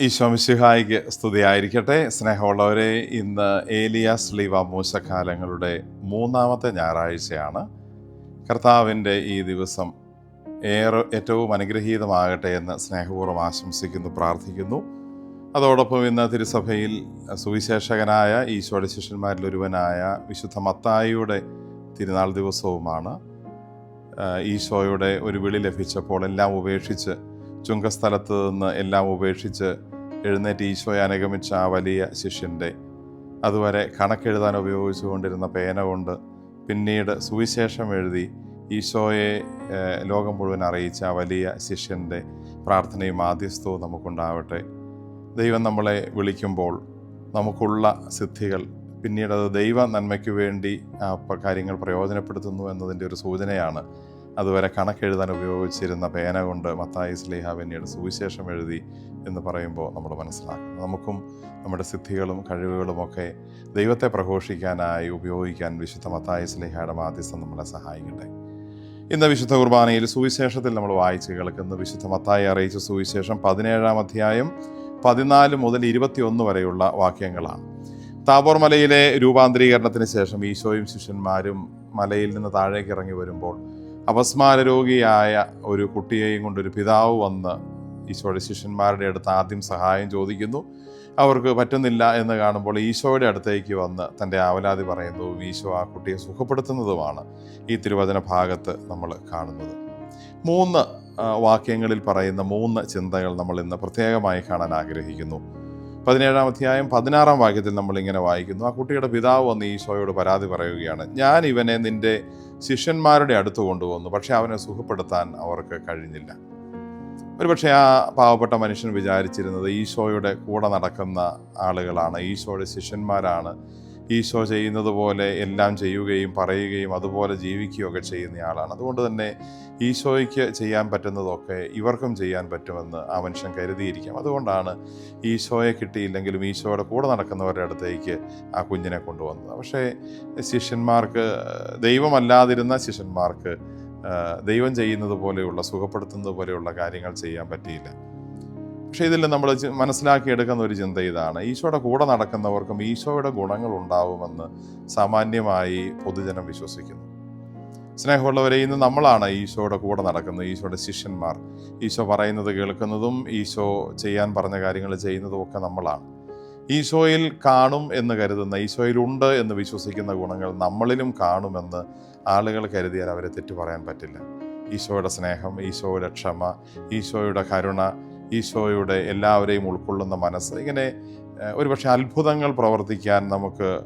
ഈശോമിശിഹായിക്ക് സ്തുതിയായിരിക്കട്ടെ. സ്നേഹമുള്ളവരെ ഇന്ന് ഏലിയാസ് ലീവ മൂശക്കാലങ്ങളുടെ മൂന്നാമത്തെ ഞായറാഴ്ചയാണ്. കർത്താവിന്റെ ഈ ദിവസം ഏറെ ഏറ്റവും അനുഗ്രഹീതമാകട്ടെ എന്ന് സ്നേഹപൂർവം ആശംസിക്കുന്നു പ്രാർത്ഥിക്കുന്നു. അതോടൊപ്പം ഇന്ന് തിരുസഭയിൽ സുവിശേഷകനായ ഈശോയുടെ ശിഷ്യന്മാരിൽ ഒരുവനായ വിശുദ്ധ മത്തായിയുടെ തിരുനാൾ ദിവസവുമാണ്. ഈശോയുടെ ഒരു വിളി ലഭിച്ചപ്പോൾ എല്ലാം ഉപേക്ഷിച്ച് ചുങ്കസ്ഥലത്ത് നിന്ന് എല്ലാം ഉപേക്ഷിച്ച് എഴുന്നേറ്റ് ഈശോയെ അനുഗമിച്ച ആ വലിയ ശിഷ്യന്റെ. അതുവരെ കണക്കെഴുതാൻ ഉപയോഗിച്ചുകൊണ്ടിരുന്ന പേന കൊണ്ട് പിന്നീട് സുവിശേഷം എഴുതി ഈശോയെ ലോകം മുഴുവൻ അറിയിച്ച ആ വലിയ ശിഷ്യന്റെ പ്രാർത്ഥനയും ആദ്യസ്ഥവും നമുക്കുണ്ടാവട്ടെ. ദൈവം നമ്മളെ വിളിക്കുമ്പോൾ നമുക്കുള്ള സിദ്ധികൾ പിന്നീട് അത് ദൈവ നന്മയ്ക്ക് വേണ്ടി കാര്യങ്ങൾ പ്രയോജനപ്പെടുത്തുന്നു എന്നതിന്റെ ഒരു സൂചനയാണ് അതുവരെ കണക്കെഴുതാൻ ഉപയോഗിച്ചിരുന്ന പേന കൊണ്ട് മത്തായി സ്ലേഹ പിന്നീട് സുവിശേഷം എഴുതി എന്ന് പറയുമ്പോൾ നമ്മൾ മനസ്സിലാക്കും നമുക്കും നമ്മുടെ സിദ്ധികളും കഴിവുകളുമൊക്കെ ദൈവത്തെ പ്രഘോഷിക്കാനായി ഉപയോഗിക്കാൻ വിശുദ്ധ മത്തായി സ്ലേഹയുടെ മാധ്യസ്ഥം നമ്മളെ സഹായിക്കട്ടെ. ഇന്ന് വിശുദ്ധ കുർബാനയിൽ സുവിശേഷത്തിൽ നമ്മൾ വായിച്ച് കേൾക്കുന്ന വിശുദ്ധ മത്തായി അറിയിച്ച സുവിശേഷം പതിനേഴാം അധ്യായം പതിനാല് മുതൽ ഇരുപത്തിയൊന്ന് വരെയുള്ള വാക്യങ്ങളാണ്. താബോർ മലയിലെ രൂപാന്തരീകരണത്തിന് ശേഷം ഈശോയും ശിഷ്യന്മാരും മലയിൽ നിന്ന് താഴേക്ക് ഇറങ്ങി വരുമ്പോൾ അപസ്മാര രോഗിയായ ഒരു കുട്ടിയെയും കൊണ്ടൊരു പിതാവ് വന്ന് ഈശോയുടെ ശിഷ്യന്മാരുടെ അടുത്ത് ആദ്യം സഹായം ചോദിക്കുന്നു. അവർക്ക് പറ്റുന്നില്ല എന്ന് കാണുമ്പോൾ ഈശോയുടെ അടുത്തേക്ക് വന്ന് തന്റെ ആവലാതി പറയുന്നു ഈശോ ആ കുട്ടിയെ സുഖപ്പെടുത്തുന്നതുമാണ് ഈ തിരുവചന ഭാഗത്ത് നമ്മൾ കാണുന്നത്. മൂന്ന് വാക്യങ്ങളിൽ പറയുന്ന മൂന്ന് ചിന്തകൾ നമ്മൾ ഇന്ന് പ്രത്യേകമായി കാണാൻ ആഗ്രഹിക്കുന്നു. പതിനേഴാം അധ്യായം പതിനാറാം വാക്യത്തിൽ നമ്മൾ ഇങ്ങനെ വായിക്കുന്നു. ആ കുട്ടിയുടെ പിതാവ് വന്ന് ഈശോയോട് പരാതി പറയുകയാണ് ഞാൻ ഇവനെ നിന്റെ ശിഷ്യന്മാരുടെ അടുത്ത് കൊണ്ടുവന്നു പക്ഷെ അവനെ സുഖപ്പെടുത്താൻ അവർക്ക് കഴിഞ്ഞില്ല. ഒരുപക്ഷെ ആ പാവപ്പെട്ട മനുഷ്യൻ വിചാരിച്ചിരുന്നത് ഈശോയുടെ കൂടെ നടക്കുന്ന ആളുകളാണ് ഈശോയുടെ ശിഷ്യന്മാരാണ് ഈശോ ചെയ്യുന്നത് പോലെ എല്ലാം ചെയ്യുകയും പറയുകയും അതുപോലെ ജീവിക്കുകയൊക്കെ ചെയ്യുന്ന ആളാണ്. അതുകൊണ്ട് തന്നെ ഈശോയ്ക്ക് ചെയ്യാൻ പറ്റുന്നതൊക്കെ ഇവർക്കും ചെയ്യാൻ പറ്റുമെന്ന് ആ മനുഷ്യൻ കരുതിയിരിക്കാം. അതുകൊണ്ടാണ് ഈശോയെ കിട്ടിയില്ലെങ്കിലും ഈശോയുടെ കൂടെ നടക്കുന്നവരുടെ അടുത്തേക്ക് ആ കുഞ്ഞിനെ കൊണ്ടുവന്നത്. പക്ഷേ ശിഷ്യന്മാർക്ക് ദൈവമല്ലാതിരുന്ന ശിഷ്യന്മാർക്ക് ദൈവം ചെയ്യുന്നത് പോലെയുള്ള സുഖപ്പെടുത്തുന്നത് പോലെയുള്ള കാര്യങ്ങൾ ചെയ്യാൻ പറ്റിയില്ല. പക്ഷേ ഇതിൽ നമ്മൾ മനസ്സിലാക്കി മനസ്സിലാക്കിയെടുക്കുന്ന ഒരു ചിന്ത ഇതാണ്. ഈശോയുടെ കൂടെ നടക്കുന്നവർക്കും ഈശോയുടെ ഗുണങ്ങൾ ഉണ്ടാവുമെന്ന് സാമാന്യമായി പൊതുജനം വിശ്വസിക്കുന്നു. സ്നേഹമുള്ളവരെ ഇന്ന് നമ്മളാണ് ഈശോയുടെ കൂടെ നടക്കുന്നത് ഈശോയുടെ ശിഷ്യന്മാർ. ഈശോ പറയുന്നത് കേൾക്കുന്നതും ഈശോ ചെയ്യാൻ പറഞ്ഞ കാര്യങ്ങൾ ചെയ്യുന്നതും ഒക്കെ നമ്മളാണ്. ഈശോയിൽ കാണും എന്ന് കരുതുന്ന ഈശോയിലുണ്ട് എന്ന് വിശ്വസിക്കുന്ന ഗുണങ്ങൾ നമ്മളിലും കാണുമെന്ന് ആളുകൾ കരുതിയാൽ അവരെ തെറ്റു പറയാൻ പറ്റില്ല. ഈശോയുടെ സ്നേഹം ഈശോയുടെ ക്ഷമ ഈശോയുടെ കരുണ ഈശോയുടെ എല്ലാവരെയും ഉൾക്കൊള്ളുന്ന മനസ്സ്. ഇങ്ങനെ ഒരുപക്ഷെ അത്ഭുതങ്ങൾ പ്രവർത്തിക്കാൻ നമുക്ക്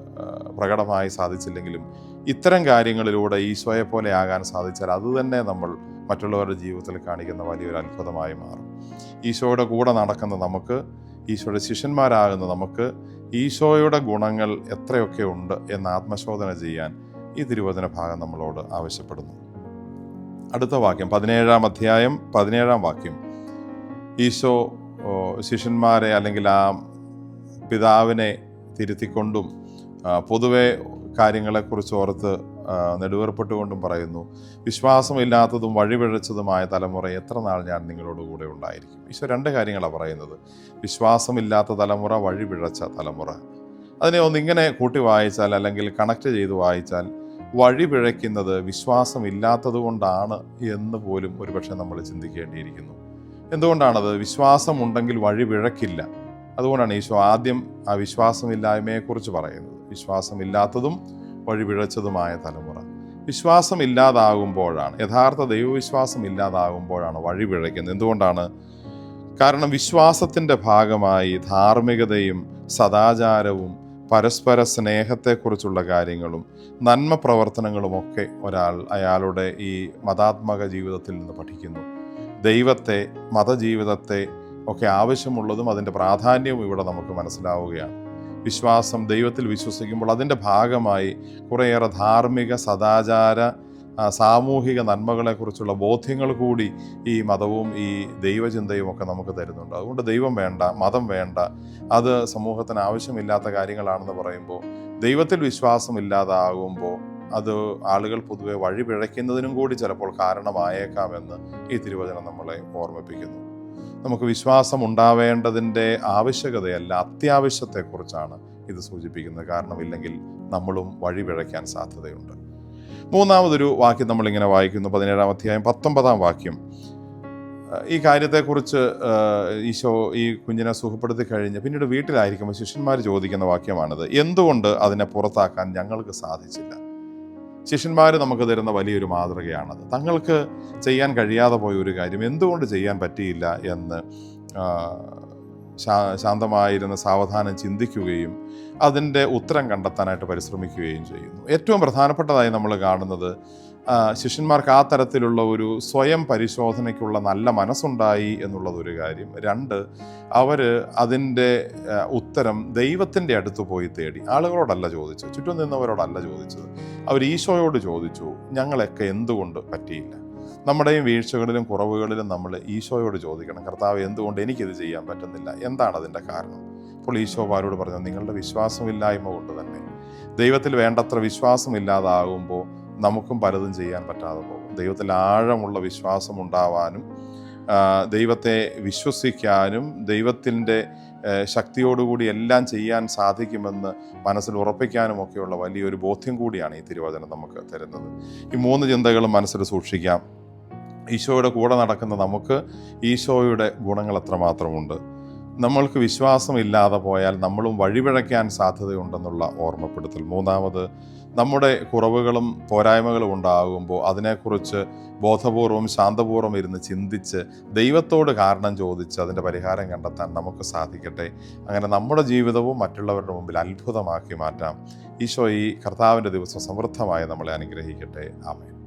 പ്രകടമായി സാധിച്ചില്ലെങ്കിലും ഇത്തരം കാര്യങ്ങളിലൂടെ ഈശോയെ പോലെ ആകാൻ സാധിച്ചാൽ അതുതന്നെ നമ്മൾ മറ്റുള്ളവരുടെ ജീവിതത്തിൽ കാണിക്കുന്ന വലിയൊരു അത്ഭുതമായി മാറും. ഈശോയുടെ കൂടെ നടക്കുന്ന നമുക്ക് ഈശോയുടെ ശിഷ്യന്മാരാകുന്ന നമുക്ക് ഈശോയുടെ ഗുണങ്ങൾ എത്രയൊക്കെ ഉണ്ട് എന്ന് ആത്മശോധന ചെയ്യാൻ ഈ തിരുവചന ഭാഗം നമ്മളോട് ആവശ്യപ്പെടുന്നു. അടുത്ത വാക്യം പതിനേഴാം അധ്യായം പതിനേഴാം വാക്യം. ഈശോ ശിഷ്യന്മാരെ അല്ലെങ്കിൽ ആ പിതാവിനെ തിരുത്തിക്കൊണ്ടും പൊതുവെ കാര്യങ്ങളെക്കുറിച്ച് ഓർത്ത് നെടുവേർപ്പെട്ടുകൊണ്ടും പറയുന്നു. വിശ്വാസമില്ലാത്തതും വഴിപിഴച്ചതുമായ തലമുറ എത്ര നാൾ ഞാൻ നിങ്ങളോട് കൂടെ ഉണ്ടായിരിക്കും? ഈശോ രണ്ട് കാര്യങ്ങളാണ് പറയുന്നത്. വിശ്വാസമില്ലാത്ത തലമുറ വഴിപിഴച്ച തലമുറ. അതിനെ ഒന്നിങ്ങനെ കൂട്ടി വായിച്ചാൽ അല്ലെങ്കിൽ കണക്ട് ചെയ്ത് വായിച്ചാൽ വഴി പിഴയ്ക്കുന്നത് വിശ്വാസമില്ലാത്തത് കൊണ്ടാണ് എന്ന് പോലും ഒരുപക്ഷെ നമ്മൾ ചിന്തിക്കേണ്ടിയിരിക്കുന്നു. എന്തുകൊണ്ടാണത്? വിശ്വാസമുണ്ടെങ്കിൽ വഴി പിഴക്കില്ല അതുകൊണ്ടാണ് ഈശോ ആദ്യം ആ വിശ്വാസമില്ലായ്മയെക്കുറിച്ച് പറയുന്നത്. വിശ്വാസമില്ലാത്തതും വഴി പിഴച്ചതുമായ തലമുറ. വിശ്വാസമില്ലാതാകുമ്പോഴാണ് യഥാർത്ഥ ദൈവവിശ്വാസം ഇല്ലാതാകുമ്പോഴാണ് വഴി പിഴയ്ക്കുന്നത് എന്തുകൊണ്ടാണ്? കാരണം വിശ്വാസത്തിന്റെ ഭാഗമായി ധാർമ്മികതയും സദാചാരവും പരസ്പര സ്നേഹത്തെക്കുറിച്ചുള്ള കാര്യങ്ങളും നന്മ പ്രവർത്തനങ്ങളുമൊക്കെ ഒരാൾ അയാളുടെ ഈ മതാത്മക ജീവിതത്തിൽ നിന്ന് പഠിക്കുന്നു. ദൈവത്തെ മതജീവിതത്തെ ഒക്കെ ആവശ്യമുള്ളതും അതിന്റെ പ്രാധാന്യവും ഇവിടെ നമുക്ക് മനസ്സിലാവുകയാണ്. വിശ്വാസം ദൈവത്തിൽ വിശ്വസിക്കുമ്പോൾ അതിന്റെ ഭാഗമായി കുറേയേറെ ധാർമ്മിക സദാചാര സാമൂഹിക നന്മകളെക്കുറിച്ചുള്ള ബോധ്യങ്ങൾ കൂടി ഈ മതവും ഈ ദൈവചിന്തയും ഒക്കെ നമുക്ക് തരുന്നുണ്ട്. അതുകൊണ്ട് ദൈവം വേണ്ട മതം വേണ്ട. അത് സമൂഹത്തിന് ആവശ്യമില്ലാത്ത കാര്യങ്ങളാണെന്ന് പറയുമ്പോൾ ദൈവത്തിൽ വിശ്വാസം ഇല്ലാതാകുമ്പോൾ അത് ആളുകൾ പൊതുവെ വഴി പിഴയ്ക്കുന്നതിനും കൂടി ചിലപ്പോൾ കാരണമായേക്കാമെന്ന് ഈ തിരുവചനം നമ്മളെ ഓർമ്മിപ്പിക്കുന്നു. നമുക്ക് വിശ്വാസം ഉണ്ടാവേണ്ടതിന്റെ ആവശ്യകതയല്ല അത്യാവശ്യത്തെക്കുറിച്ചാണ് ഇത് സൂചിപ്പിക്കുന്നത്. കാരണമില്ലെങ്കിൽ നമ്മളും വഴി പിഴയ്ക്കാൻ സാധ്യതയുണ്ട്. മൂന്നാമതൊരു വാക്യം നമ്മളിങ്ങനെ വായിക്കുന്നു. പതിനേഴാം അധ്യായം പത്തൊമ്പതാം വാക്യം. ഈ കാര്യത്തെക്കുറിച്ച് ഈശോ ഈ കുഞ്ഞിനെ സുഖപ്പെടുത്തി കഴിഞ്ഞ് പിന്നീട് വീട്ടിലായിരിക്കുമ്പോൾ ശിഷ്യന്മാർ ചോദിക്കുന്ന വാക്യമാണിത്. എന്തുകൊണ്ട് അതിനെ പുറത്താക്കാൻ ഞങ്ങൾക്ക് സാധിച്ചില്ല? ശിഷ്യന്മാർ നമുക്ക് തരുന്ന വലിയൊരു മാതൃകയാണത്. തങ്ങൾക്ക് ചെയ്യാൻ കഴിയാതെ പോയ ഒരു കാര്യം എന്തുകൊണ്ട് ചെയ്യാൻ പറ്റിയില്ല എന്ന് ശാന്തമായിരുന്ന് സാവധാനം ചിന്തിക്കുകയും അതിന്റെ ഉത്തരം കണ്ടെത്താനായിട്ട് പരിശ്രമിക്കുകയും ചെയ്യുന്നു. ഏറ്റവും പ്രധാനപ്പെട്ടതായി നമ്മൾ കാണുന്നത് ശിഷ്യന്മാർക്ക് ആ തരത്തിലുള്ള ഒരു സ്വയം പരിശോധനയ്ക്കുള്ള നല്ല മനസ്സുണ്ടായി എന്നുള്ളതൊരു കാര്യം. രണ്ട് അവർ അതിന്റെ ഉത്തരം ദൈവത്തിന്റെ അടുത്ത് പോയി തേടി. ആളുകളോടല്ല ചോദിച്ചു ചുറ്റും നിന്നവരോടല്ല ചോദിച്ചത്. അവർ ഈശോയോട് ചോദിച്ചു ഞങ്ങളൊക്കെ എന്തുകൊണ്ട് പറ്റിയില്ല? നമ്മുടെയും വീഴ്ചകളിലും കുറവുകളിലും നമ്മൾ ഈശോയോട് ചോദിക്കണം കർത്താവ് എന്തുകൊണ്ട് എനിക്കിത് ചെയ്യാൻ പറ്റുന്നില്ല? എന്താണ് അതിന്റെ കാരണം? അപ്പോൾ ഈശോ ബാലോട് പറഞ്ഞു നിങ്ങളുടെ വിശ്വാസമില്ലായ്മ കൊണ്ട് തന്നെ. ദൈവത്തിൽ വേണ്ടത്ര വിശ്വാസം ഇല്ലാതാകുമ്പോൾ നമുക്കും പലതും ചെയ്യാൻ പറ്റാതെ പോകും. ദൈവത്തിൽ ആഴമുള്ള വിശ്വാസം ഉണ്ടാവാനും ദൈവത്തെ വിശ്വസിക്കാനും ദൈവത്തിന്റെ ശക്തിയോടുകൂടി എല്ലാം ചെയ്യാൻ സാധിക്കുമെന്ന് മനസ്സിൽ ഉറപ്പിക്കാനും ഒക്കെയുള്ള വലിയൊരു ബോധ്യം കൂടിയാണ് ഈ തിരുവചനം നമുക്ക് തരുന്നത്. ഈ മൂന്ന് ചിന്തകളും മനസ്സിൽ സൂക്ഷിക്കാം. ഈശോയുടെ കൂടെ നടക്കുന്ന നമുക്ക് ഈശോയുടെ ഗുണങ്ങൾ എത്രമാത്രമുണ്ട് നമ്മൾക്ക് വിശ്വാസമില്ലാതെ പോയാൽ നമ്മളും വഴിപിഴയ്ക്കാൻ സാധ്യതയുണ്ടെന്നുള്ള ഓർമ്മപ്പെടുത്തൽ. മൂന്നാമത് നമ്മുടെ കുറവുകളും പോരായ്മകളും ഉണ്ടാകുമ്പോൾ അതിനെക്കുറിച്ച് ബോധപൂർവം ശാന്തപൂർവം ഇരുന്ന് ചിന്തിച്ച് ദൈവത്തോട് കാരണം ചോദിച്ച് അതിന്റെ പരിഹാരം കണ്ടെത്താൻ നമുക്ക് സാധിക്കട്ടെ. അങ്ങനെ നമ്മുടെ ജീവിതവും മറ്റുള്ളവരുടെ മുമ്പിൽ അത്ഭുതമാക്കി മാറ്റാം. ഈശോ ഈ കർത്താവിന്റെ ദിവസം സമൃദ്ധമായി നമ്മളെ അനുഗ്രഹിക്കട്ടെ. ആമേൻ.